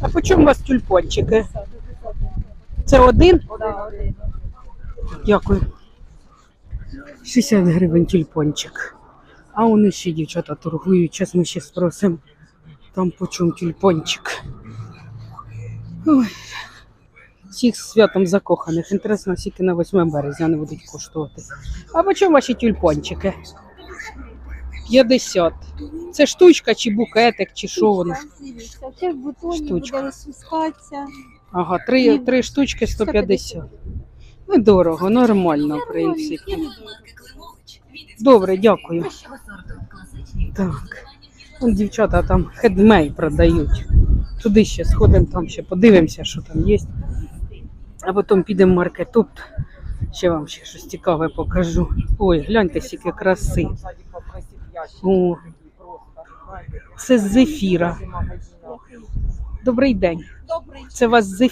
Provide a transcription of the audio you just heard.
А по чому у вас тюльпанчики? Це один? Дякую. 60 гривень тюльпанчик. А вони ще дівчата торгують. Зараз ми ще спросимо. Там по чому тюльпанчик. Ой. Всіх святом закоханих. Інтересно, скільки на 8 березня вони будуть коштувати. А по чому ваші тюльпанчики? 50. Це штучка чи букетик, чи що воно? Штучка. Ага, три, три штучки 150. Недорого, нормально, в принципі. Добре, дякую. Так. Вон дівчата там хедмей продають. Туди ще сходимо, там ще подивимося, що там є. А потім підемо в маркетоп. Ще вам ще щось цікаве покажу. Ой, гляньте, скільки краси. О, це з зефіра. Добрий день. Це вас зефір.